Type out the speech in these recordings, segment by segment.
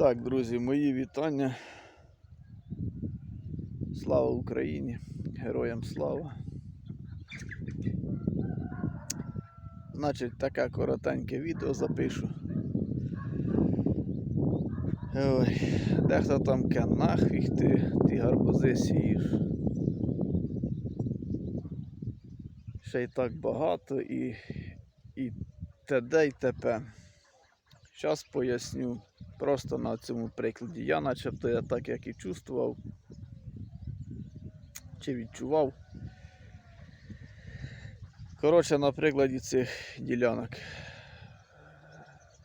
Так, друзі, мої вітання. Слава Україні! Героям слава! Значить, таке коротеньке відео запишу. Ой, дехто там ке нахвіг ти, ті гарбузи сієш. Ще й так багато і, і т.д. і т.п. Зараз поясню просто на цьому прикладі. Я начебто я так як і чувствував, чи відчував. Коротше, на прикладі цих ділянок.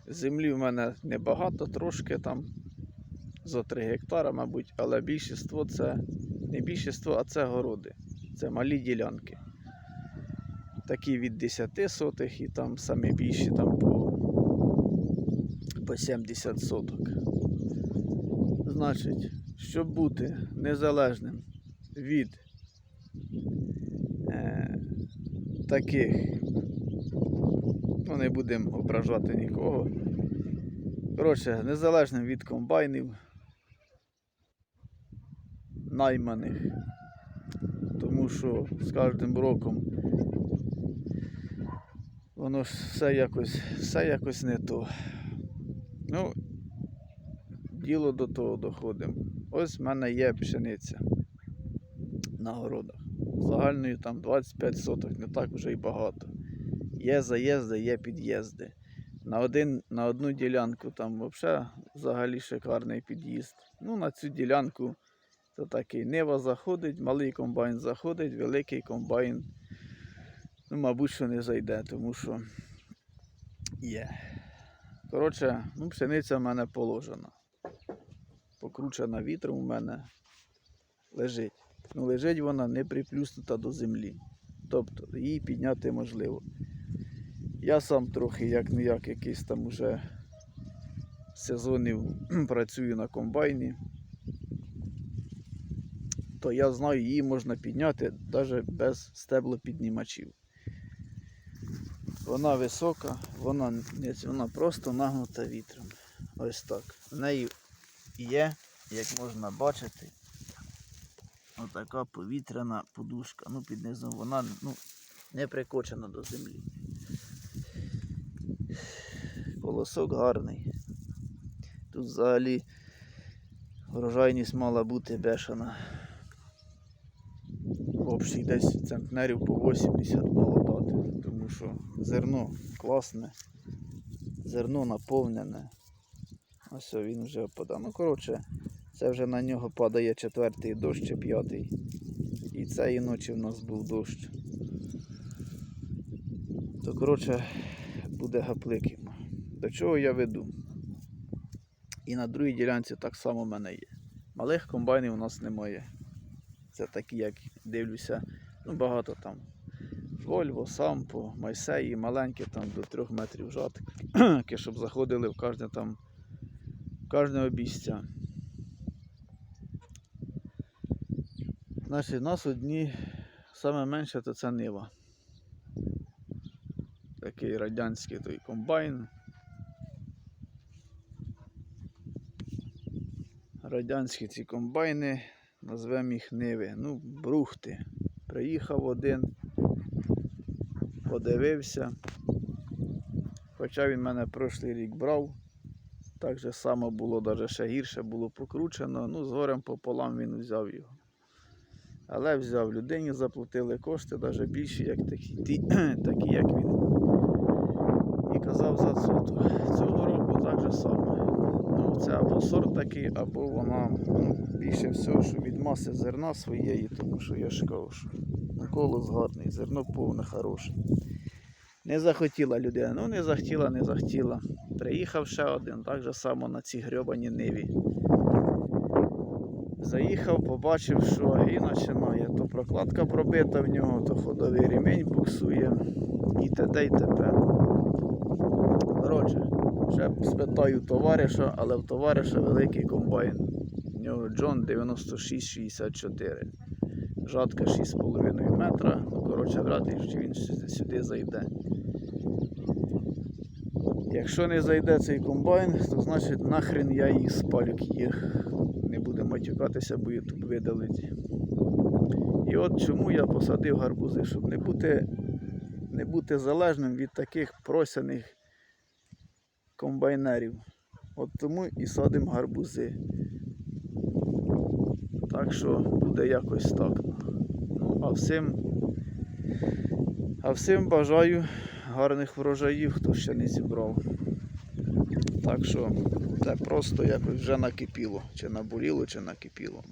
Землі в мене небагато, трошки там за 3 гектара, мабуть, але більшість це не більшість, а це городи. Це малі ділянки. Такі від 10 сотих і там самі більші там по по 70 соток. Значить, щоб бути незалежним від е, таких, ну не будемо ображати нікого. Коротше, незалежним від комбайнів, найманих, тому що з кожним роком воно все якось, все якось не то. Ну, діло до того доходимо. Ось в мене є пшениця на городах. Загальною там 25 соток, не так вже й багато. Є заїзди, є під'їзди. На, один, на одну ділянку там взагалі, взагалі шикарний під'їзд. Ну, на цю ділянку то такий нива заходить, малий комбайн заходить, великий комбайн, ну, мабуть, що не зайде, тому що є. Коротше, ну, пшениця в мене положена. Покручена вітром у мене лежить. Ну, лежить вона не приплюснута до землі. Тобто її підняти можливо. Я сам трохи як не як якийсь там уже сезонів працюю на комбайні. То я знаю, її можна підняти навіть без стеблопіднімачів. Вона висока, вона, вона просто нагнута вітром. Ось так. В неї є, як можна бачити, отака повітряна подушка. Ну, під низом вона ну, не прикочена до землі. Колосок гарний. Тут взагалі врожайність мала бути бешена. Общий десь центнерів по 80 мало дати, тому що зерно класне, зерно наповнене. Ось він вже опадає. Ну, коротше, це вже на нього падає четвертий дощ чи п'ятий. І цієї ночі в нас був дощ. То, коротше, буде гаплик. До чого я веду? І на другій ділянці так само в мене є. Малих комбайнів у нас немає. Це такі, як дивлюся, ну багато там. Вольво, Сампо, Майсеї, маленькі там до 3 метрів жатки, щоб заходили в кожне там, в кожне обійстя. Значить, у нас одні саме менше то це Нива. Такий радянський той комбайн. Радянські ці комбайни, назвемо їх Ниви. Ну, брухти. Приїхав один, подивився. Хоча він мене прошлий рік брав. Так же само було, навіть ще гірше було покручено. Ну, з горем пополам він взяв його. Але взяв людині, заплатили кошти, навіть більші, як такі, ті, такі як він. І казав за цоту. Цього року так же само. Ну, це сорт або вона ну, більше всього, що від маси зерна своєї, тому що я кажу, що колос гарний, зерно повне хороше. Не захотіла людина, ну не захотіла, не захотіла. Приїхав ще один, так же само на цій грьобаній ниві. Заїхав, побачив, що і починає. То прокладка пробита в нього, то ходовий ремінь буксує і т.д. і т.п. Коротше, ще спитаю товариша, але в товариша великий комбайн. У нього Джон 9664. Жатка 6,5 метра. Ну, коротше, вряд що він сюди- зайде. Якщо не зайде цей комбайн, то значить нахрен я її спалю їх. Не буду матюкатися, бо YouTube видалить. І от чому я посадив гарбузи, щоб не бути, не бути залежним від таких просяних комбайнерів. От тому і садимо гарбузи. Так що буде якось так. Ну, а всім, а всім бажаю гарних врожаїв, хто ще не зібрав. Так що це просто якось вже накипіло. Чи наболіло, чи накипіло.